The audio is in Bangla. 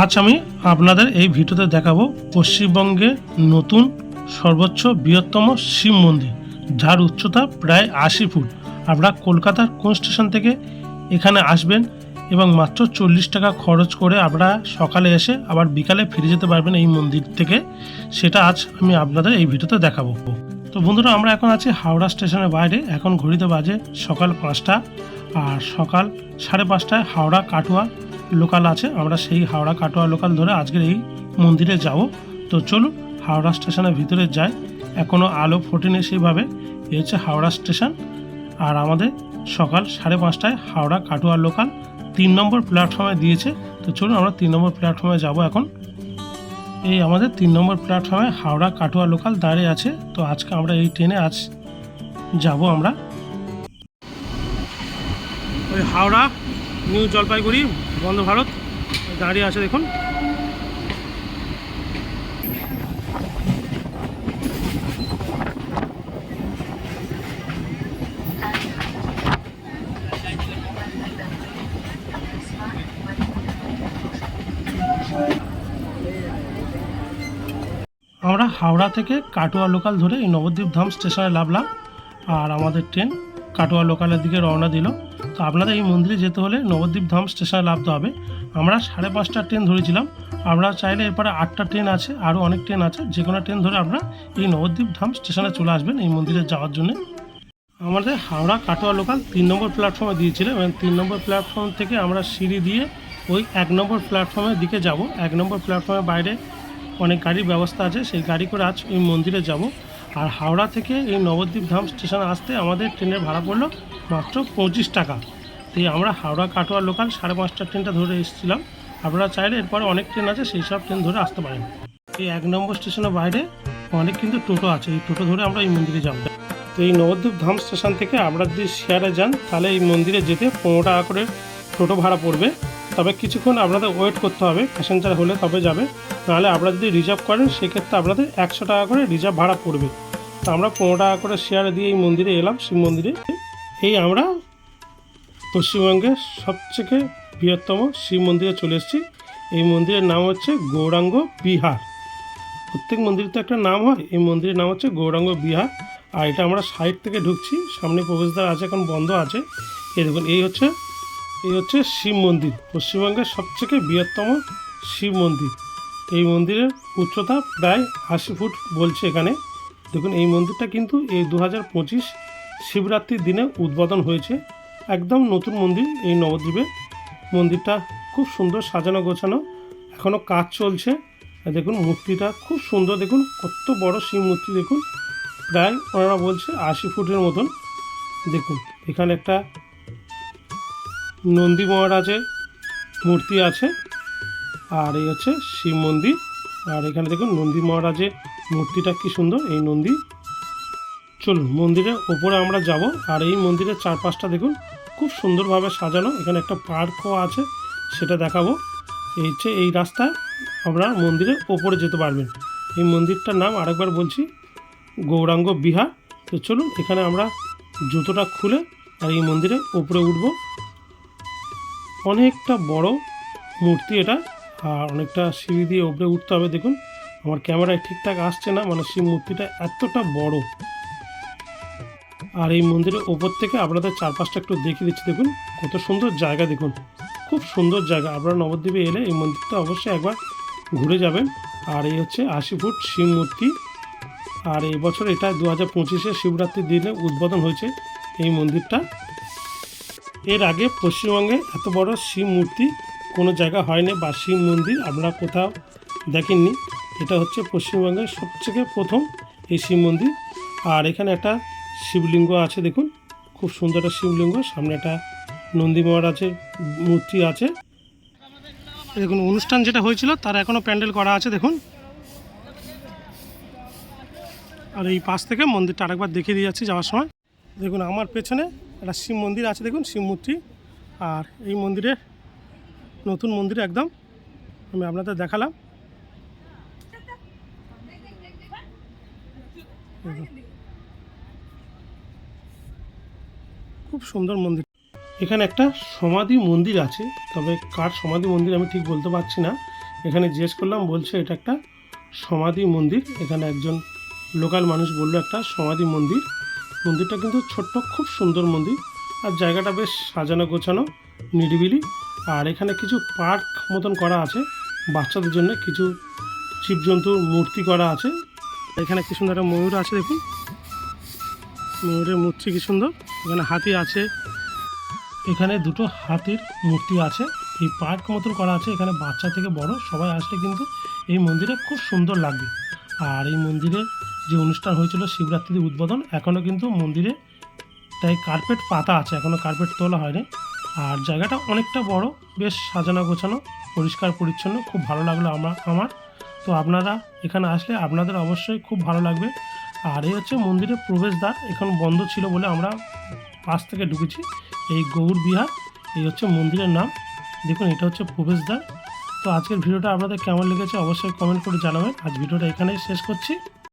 আজ আমি আপনাদের এই ভিডিওতে দেখাবো পশ্চিমবঙ্গে নতুন সর্বোচ্চ বৃহত্তম শিব মন্দির, যার উচ্চতা প্রায় আশি ফুট। আপনারা কলকাতার কোন স্টেশন থেকে এখানে আসবেন এবং মাত্র চল্লিশ টাকা খরচ করে আপনারা সকালে এসে আবার বিকালে ফিরে যেতে পারবেন এই মন্দির থেকে। সেটা আজ আমি আপনাদের এই ভিডিওতে দেখাবো। তো বন্ধুরা, আমরা এখন আছি হাওড়া স্টেশনের বাইরে। এখন ঘড়িতে বাজে সকাল পাঁচটা। আর সকাল সাড়ে পাঁচটায় হাওড়া কাটুয়া লোকাল আছে, আমরা সেই হাওড়া কাটোয়া লোকাল ধরে আজকের এই মন্দিরে যাব। তো চলুন, হাওড়া স্টেশনের ভিতরে যাই। এখনও আলো ফোটেনি সেইভাবে এই হচ্ছে হাওড়া স্টেশন। আর আমাদের সকাল সাড়ে পাঁচটায় হাওড়া কাটোয়া লোকাল তিন নম্বর প্ল্যাটফর্মে দিয়েছে। তো চলুন, আমরা তিন নম্বর প্ল্যাটফর্মে যাব এখন। এই আমাদের তিন নম্বর প্ল্যাটফর্মে হাওড়া কাটোয়া লোকাল দাঁড়িয়ে আছে। তো আজকে আমরা এই ট্রেনে আজ যাব আমরা। ওই হাওড়া নিউ জলপাইগুড়ি বন্দে ভারত। দাঁড়িয়ে আছে দেখুন। আমরা হাওড়া থেকে কাটোয়া লোকাল ধরে এই নবদ্বীপ ধাম স্টেশনে নামলাম আর আমাদের ট্রেন কাটোয়া লোকালের দিকে রওনা দিল। তো আপনাদের এই মন্দিরে যেতে হলে নবদ্বীপ ধাম স্টেশনে নামতে হবে। আমরা সাড়ে পাঁচটা ট্রেন ধরেছিলাম। আমরা চাইলে এরপরে আটটা ট্রেন আছে, আরও অনেক ট্রেন আছে। যে কোনো ট্রেন ধরে আপনারা এই নবদ্বীপ ধাম স্টেশনে চলে আসবেন এই মন্দিরে যাওয়ার জন্য। আমাদের হাওড়া কাটোয়া লোকাল তিন নম্বর প্ল্যাটফর্মে দিয়েছিল এবং তিন নম্বর প্ল্যাটফর্ম থেকে আমরা সিঁড়ি দিয়ে ওই এক নম্বর প্ল্যাটফর্মের দিকে যাব। এক নম্বর প্ল্যাটফর্মের বাইরে অনেক গাড়ির ব্যবস্থা আছে, সেই গাড়ি করে আজ ওই মন্দিরে যাব। আর হাওড়া থেকে এই নবদ্বীপ ধাম স্টেশনে আসতে আমাদের ট্রেনের ভাড়া পড়ল মাত্র পঁচিশ টাকা। তো এই আমরা হাওড়া কাটোয়া লোকাল সাড়ে পাঁচটা ট্রেনটা ধরে এসেছিলাম। আপনারা চাইলে এরপরে অনেক ট্রেন আছে, সেই সব ট্রেন ধরে আসতে পারেন। এই এক নম্বর স্টেশনের বাইরে অনেক কিন্তু টোটো আছে। এই টোটো ধরে আমরা এই মন্দিরে যাব। তো এই নবদ্বীপ ধাম স্টেশন থেকে আপনারা যদি শেয়ারে যান, তাহলে এই মন্দিরে যেতে পনেরো টাকা করে টোটো ভাড়া পড়বে। তবে কিছুক্ষণ আপনাদের ওয়েট করতে হবে, প্যাসেঞ্জার হলে তবে যাবে। নাহলে আপনারা যদি রিজার্ভ করেন, সেক্ষেত্রে আপনাদের একশো টাকা করে রিজার্ভ ভাড়া পড়বে। তো আমরা পনেরো টাকা করে শেয়ারে দিয়ে এই মন্দিরে এলাম। শিব মন্দিরে এই আমরা পশ্চিমবঙ্গের সবথেকে বৃহত্তম শিব মন্দিরে চলে এসেছি। এই মন্দিরের নাম হচ্ছে গৌরাঙ্গ বিহার। প্রত্যেক মন্দিরের তো একটা নাম হয়, এই মন্দিরের নাম হচ্ছে গৌরাঙ্গ বিহার। আর এটা আমরা সাইড থেকে ঢুকছি, সামনে প্রবেশদ্বার আছে, এখন বন্ধ আছে। এই দেখুন, এই হচ্ছে এই হচ্ছে শিব মন্দির। পশ্চিমবঙ্গের সবথেকে বৃহত্তম শিব মন্দির। এই মন্দিরের উচ্চতা প্রায় আশি ফুট বলছে এখানে। দেখুন, এই মন্দিরটা কিন্তু এই দু হাজার পঁচিশ শিবরাত্রির দিনে উদ্বোধন হয়েছে একদম নতুন মন্দির, এই নবদ্বীপে। মন্দিরটা খুব সুন্দর সাজানো গোছানো এখনও কাজ চলছে। দেখুন, মূর্তিটা খুব সুন্দর, দেখুন, কত বড় শিব মূর্তি, দেখুন। প্রায় ওনারা বলছে আশি ফুটের মতন। দেখুন, এখানে একটা নন্দী মহারাজের মূর্তি আছে। আর এই হচ্ছে শিব মন্দির। আর এখানে দেখুন, নন্দী মহারাজের মূর্তিটা কি সুন্দর, এই নন্দী। চলুন, মন্দিরের ওপরে আমরা যাব আর এই মন্দিরের চারপাশটা দেখুন, খুব সুন্দরভাবে সাজানো। এখানে একটা পার্কও আছে, সেটা দেখাবো। এই হচ্ছে এই রাস্তায় আমরা মন্দিরের ওপরে যেতে পারবেন। এই মন্দিরটার নাম আরেকবার বলছি, গৌরাঙ্গ বিহার। তো চলুন, এখানে আমরা জুতোটা খুলে আর এই মন্দিরের ওপরে উঠবো। অনেকটা বড় মূর্তি এটা, আর অনেকটা সিঁড়ি দিয়ে ওপরে উঠতে হবে। দেখুন, আমার ক্যামেরায় ঠিকঠাক আসছে না মানে সেই মূর্তিটা এতটা বড়। আর এই মন্দিরের ওপর থেকে আপনাদের চারপাশটা একটু দেখিয়ে দিচ্ছি। দেখুন, কত সুন্দর জায়গা দেখুন। খুব সুন্দর জায়গা। আপনারা নবদ্বীপে এলে এই মন্দিরটা অবশ্যই একবার ঘুরে যাবেন। আর এই হচ্ছে আশি ফুট শিব মূর্তি। আর এই বছর এটা দু হাজার পঁচিশে শিবরাত্রির দিনে উদ্বোধন হয়েছে এই মন্দিরটা। এর আগে পশ্চিমবঙ্গে এত বড় শিব মূর্তি কোনো জায়গা হয়নি বা শিব মন্দির আপনারা কোথাও দেখেননি। এটা হচ্ছে পশ্চিমবঙ্গের সবথেকে প্রথম এই শিব মন্দির। আর এখানে একটা শিবলিঙ্গ আছে, দেখুন। খুব সুন্দর একটা শিবলিঙ্গ। সামনে একটা নন্দী মহারাজের মূর্তি আছে। দেখুন, অনুষ্ঠান যেটা হয়েছিল, তার এখনও প্যান্ডেল করা আছে, দেখুন। আর এই পাশ থেকে মন্দিরটা আরেকবার দেখিয়ে দিয়ে যাচ্ছি যাওয়ার সময়। দেখুন, আমার পেছনে একটা শিব মন্দির আছে, দেখুন, শিব মূর্তি। আর এই মন্দিরে নতুন মন্দির একদম। আমি আপনাদের দেখালাম। খুব সুন্দর মন্দির। এখানে একটা সমাধি মন্দির আছে, তবে কার সমাধি মন্দির আমি ঠিক বলতে পারছি না। এখানে জিজ্ঞেস করলাম, বলছে এটা একটা সমাধি মন্দির। এখানে একজন লোকাল মানুষ বলল, একটা সমাধি মন্দির। মন্দিরটা কিন্তু ছোট্ট, খুব সুন্দর মন্দির। আর জায়গাটা বেশ সাজানো গোছানো, নিরিবিলি। আর এখানে কিছু পার্ক মতন করা আছে, বাচ্চাদের জন্য কিছু জীবজন্তুর মূর্তি করা আছে। এখানে কি সুন্দর একটা ময়ূর আছে দেখুন। ময়ূরের মূর্তি কি সুন্দর। এখানে হাতি আছে। এখানে দুটো হাতির মূর্তি আছে। এই পার্ক মতন করা আছে। এখানে বাচ্চা থেকে বড় সবাই আসলে কিন্তু এই মন্দিরে খুব সুন্দর লাগবে। আর এই মন্দিরে যে অনুষ্ঠান হয়েছিল শিবরাত্রির উদ্বোধন এখনও কিন্তু মন্দিরে তাই কার্পেট পাতা আছে। এখনও কার্পেট তোলা হয়নি। আর জায়গাটা অনেকটা বড়, বেশ সাজানো গোছানো, পরিষ্কার পরিচ্ছন্ন, খুব ভালো লাগল আমার আমার। তো আপনারা এখানে আসলে আপনাদের অবশ্যই খুব ভালো লাগবে। আর এই হচ্ছে মন্দিরের প্রবেশদ্বার। এখন বন্ধ ছিল বলে আমরা পাশ থেকে ঢুকেছি। এই গৌর বিহার, এই হচ্ছে মন্দিরের নাম। দেখুন, এটা হচ্ছে প্রবেশদ্বার। তো আজকের ভিডিওটা আপনাদের কেমন লেগেছে অবশ্যই কমেন্ট করে জানাবেন। আজ ভিডিওটা এখানেই শেষ করছি।